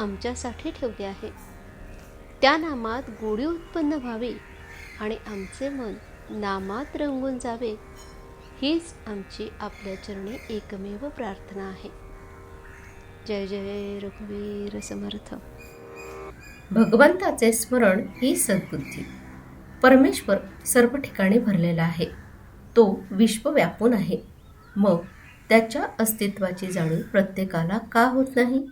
आमच्यासाठी ठेवले आहे. त्या नामात गोडी उत्पन्न व्हावी आणि आमचे मन नामात रंगून जावे हीच आमची आपल्या चरणी एकमेव प्रार्थना आहे. जय जय रघुवीर समर्थ. भगवंताचे स्मरण ही सद्बुद्धी. परमेश्वर सर्व ठिकाणी भरलेला आहे. तो विश्व व्यापून आहे. मग त्याच्या अस्तित्वाची जाणीव प्रत्येकाला का होत नाही?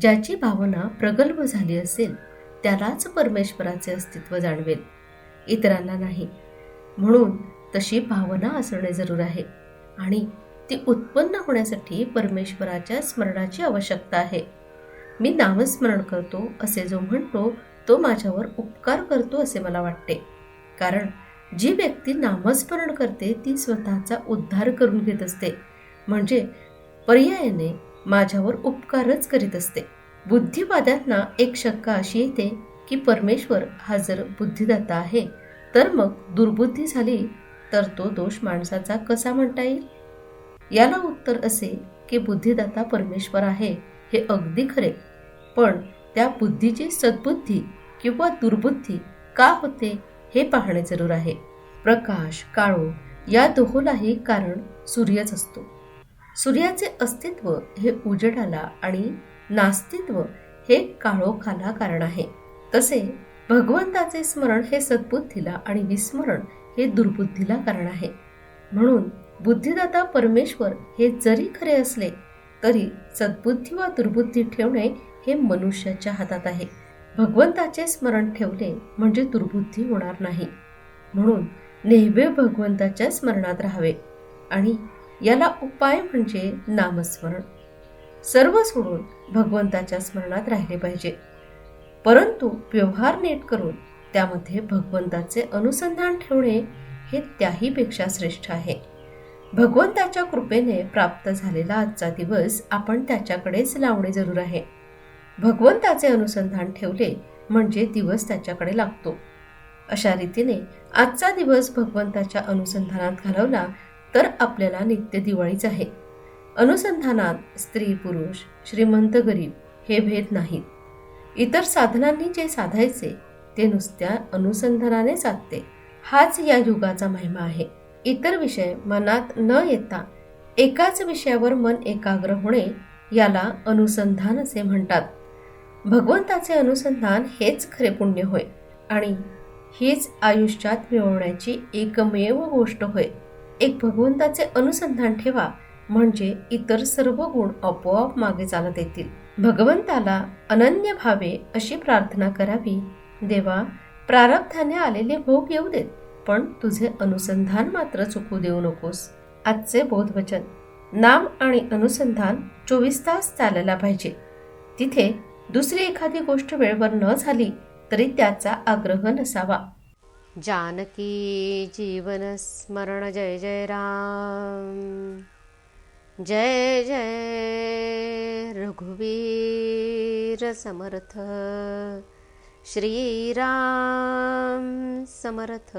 ज्याची भावना प्रगल्भ झाली असेल त्यालाच परमेश्वराचे अस्तित्व जाणवेल. इतरांना नाही. म्हणून तशी भावना असणे जरूर आहे आणि ती उत्पन्न होण्यासाठी परमेश्वराच्या स्मरणाची आवश्यकता आहे. मी नामस्मरण करतो असे जो म्हणतो तो माझ्यावर उपकार करतो असे मला वाटते. कारण जी व्यक्ती नामस्मरण करते ती स्वतःचा उद्धार करून घेत असते. म्हणजे पर्यायाने माझ्यावर उपकारच करीत असते. बुद्धिवाद्यांना एक शंका अशी येते की परमेश्वर हा जर बुद्धिदाता आहे तर मग दुर्बुद्धी झाली तर तो दोष माणसाचा कसा म्हणता येईल? याला उत्तर असे की बुद्धिदाता परमेश्वर आहे हे अगदी खरे. पण त्या बुद्धीची सद्बुद्धी किंवा दुर्बुद्धी का होते हे पाहणे जरूर आहे. प्रकाश काळो या दोहोलाही कारण सूर्यच असतो. सूर्याचे अस्तित्व हे उजेडाला आणि नास्तित्व हे काळोखाला कारण आहे. तसे भगवंताचे स्मरण हे सद्बुद्धीला आणि विस्मरण हे दुर्बुद्धीला कारण आहे. म्हणून बुद्धिदाता परमेश्वर हे जरी खरे असले तरी सद्बुद्धी वा दुर्बुद्धी ठेवणे हे मनुष्याच्या हातात आहे. भगवंताचे स्मरण ठेवले म्हणजे दुर्बुद्धी होणार नाही. म्हणून नेहमी भगवंताच्या स्मरणात राहावे आणि याला उपाय म्हणजे नामस्मरण. सर्व सोडून भगवंताच्या स्मरणात राहिले पाहिजे. परंतु व्यवहार नीट करून त्यामध्ये भगवंताचे अनुसंधान ठेवणे हे त्याहीपेक्षा श्रेष्ठ आहे. भगवंताच्या कृपेने प्राप्त झालेला आजचा दिवस आपण त्याच्याकडेच लावणे जरूर आहे. भगवंताचे अनुसंधान ठेवले म्हणजे दिवस त्याच्याकडे लागतो. अशा रीतीने आजचा दिवस भगवंताच्या अनुसंधानात घालवला तर आपल्याला नित्य दिवाळीच आहे. अनुसंधानात स्त्री पुरुष श्रीमंत गरीब हे भेद नाहीत. इतर साधनांनी जे साधायचे ते नुसत्या अनुसंधानाने साधते. हाच या युगाचा महिमा आहे. इतर विषय मनात न येता एकाच विषयावर मन एकाग्र होणे याला अनुसंधान असे म्हणतात. भगवंताचे अनुसंधान हेच खरे पुण्य होय आणि हीच आयुष्यात मिळवण्याची एकमेव गोष्ट होय. एक भगवंताचे अनुसंधान ठेवा म्हणजे इतर सर्व गुण आपोआप मागे चालत येतील. भगवंताला अनन्य भावे अशी प्रार्थना करावी. देवा प्रारब्धाने आलेले भोग येऊ देत पण तुझे अनुसंधान मात्र चुकू देऊ नकोस. आजचे बोधवचन. नाम आणि अनुसंधान चोवीस तास चालायला पाहिजे. तिथे दुसरी एखादी गोष्ट वेळेवर न झाली तरी त्याचा आग्रह नसावा. जानकी जीवन स्मरण जय जय राम। जय जय रघुवीर समर्थ। श्रीराम समर्थ